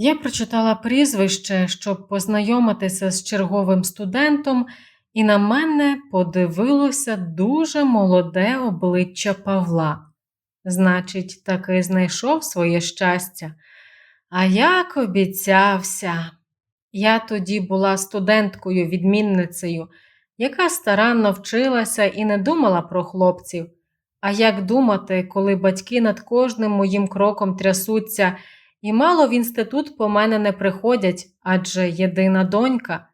Я прочитала прізвище, щоб познайомитися з черговим студентом, і на мене подивилося дуже молоде обличчя Павла. Значить, таки знайшов своє щастя. А як обіцявся. Я тоді була студенткою-відмінницею, яка старанно вчилася і не думала про хлопців. А як думати, коли батьки над кожним моїм кроком трясуться, і мало в інститут по мене не приходять, адже єдина донька.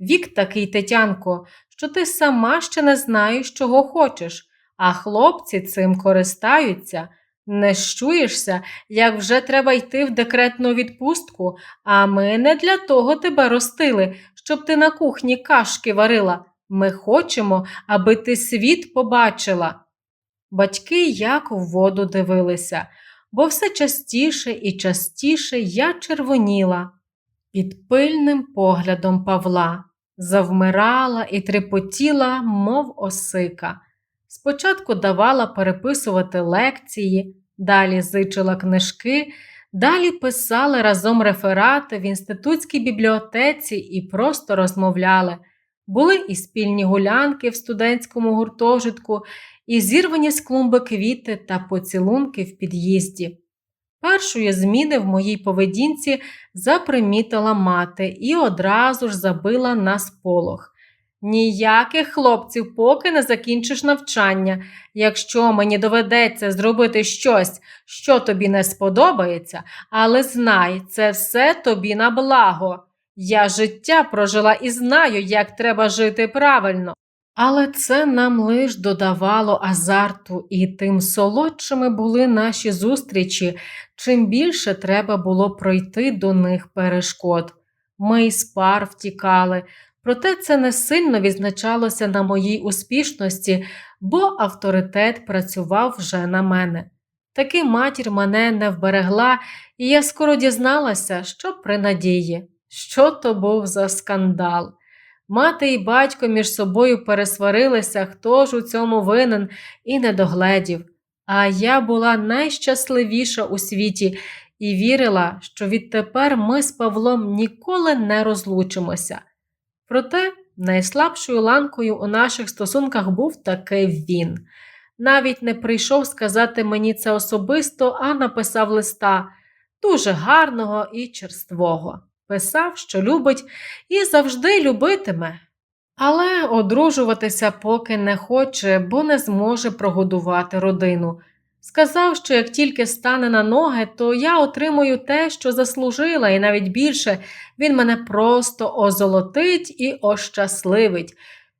Вік такий, Тетянко, що ти сама ще не знаєш, чого хочеш, а хлопці цим користаються. Не щуєшся, як вже треба йти в декретну відпустку, а ми не для того тебе ростили, щоб ти на кухні кашки варила. Ми хочемо, аби ти світ побачила. Батьки як у воду дивилися, бо все частіше і частіше я червоніла під пильним поглядом Павла, завмирала і трепотіла, мов осика. Спочатку давала переписувати лекції, далі зичила книжки, далі писали разом реферати в інститутській бібліотеці і просто розмовляли. Були і спільні гулянки в студентському гуртожитку, і зірвані з клумби квіти та поцілунки в під'їзді. Першої зміни в моїй поведінці запримітила мати і одразу ж забила на сполох. Ніяких хлопців, поки не закінчиш навчання. Якщо мені доведеться зробити щось, що тобі не сподобається, але знай, це все тобі на благо. Я життя прожила і знаю, як треба жити правильно. Але це нам лиш додавало азарту, і тим солодшими були наші зустрічі, чим більше треба було пройти до них перешкод. Ми із пар втікали, проте це не сильно відзначалося на моїй успішності, бо авторитет працював вже на мене. Таки матір мене не вберегла, і я скоро дізналася, що при надії, що то був за скандал. Мати і батько між собою пересварилися, хто ж у цьому винен, і не догледів. А я була найщасливіша у світі і вірила, що відтепер ми з Павлом ніколи не розлучимося. Проте найслабшою ланкою у наших стосунках був таки він. Навіть не прийшов сказати мені це особисто, а написав листа дуже гарного і черствого писав, що любить і завжди любитиме. Але одружуватися поки не хоче, бо не зможе прогодувати родину. Сказав, що як тільки стане на ноги, то я отримую те, що заслужила, і навіть більше він мене просто озолотить і ощасливить,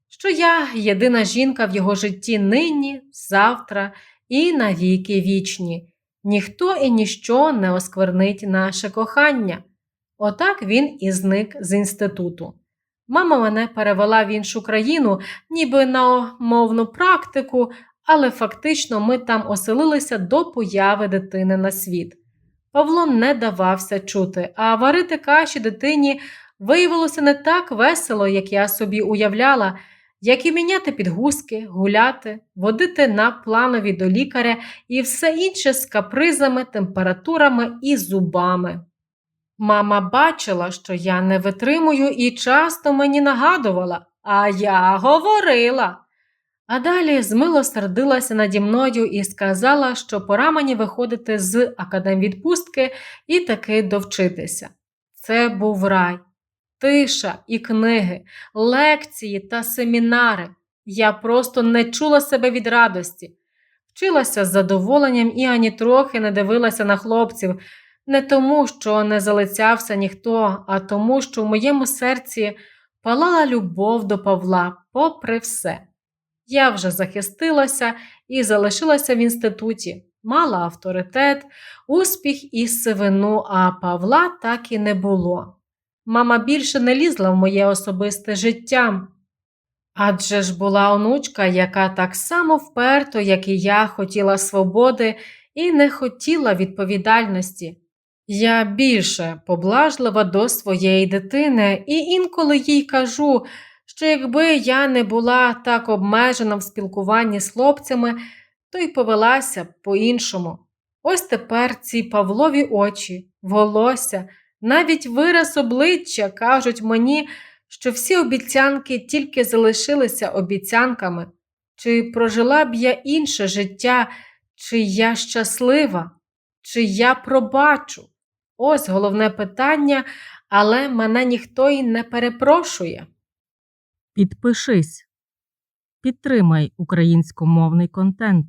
що я єдина жінка в його житті нині, завтра і навіки вічні. Ніхто і ніщо не осквернить наше кохання. Отак він і зник з інституту. Мама мене перевела в іншу країну, ніби на мовну практику, але фактично ми там оселилися до появи дитини на світ. Павло не давався чути, а варити каші дитині виявилося не так весело, як я собі уявляла, як і міняти підгузки, гуляти, водити на планові до лікаря і все інше з капризами, температурами і зубами. Мама бачила, що я не витримую, і часто мені нагадувала, а я говорила. А далі змилосердилася наді мною і сказала, що пора мені виходити з академвідпустки і таки довчитися. Це був рай, тиша і книги, лекції та семінари. Я просто не чула себе від радості. Вчилася з задоволенням і ані трохи не дивилася на хлопців. Не тому, що не залицявся ніхто, а тому, що в моєму серці палала любов до Павла, попри все. Я вже захистилася і залишилася в інституті, мала авторитет, успіх і сивину, а Павла так і не було. Мама більше не лізла в моє особисте життя. Адже ж була онучка, яка так само вперто, як і я, хотіла свободи і не хотіла відповідальності. Я більше поблажлива до своєї дитини, і інколи їй кажу, що якби я не була так обмежена в спілкуванні з хлопцями, то й повелася б по-іншому. Ось тепер ці Павлові очі, волосся, Навіть вираз обличчя кажуть мені, що всі обіцянки тільки залишилися обіцянками, чи прожила б я інше життя, чи я щаслива, чи я пробачу. Ось головне питання, але мене ніхто й не перепрошує. Підпишись. Підтримай українськомовний контент.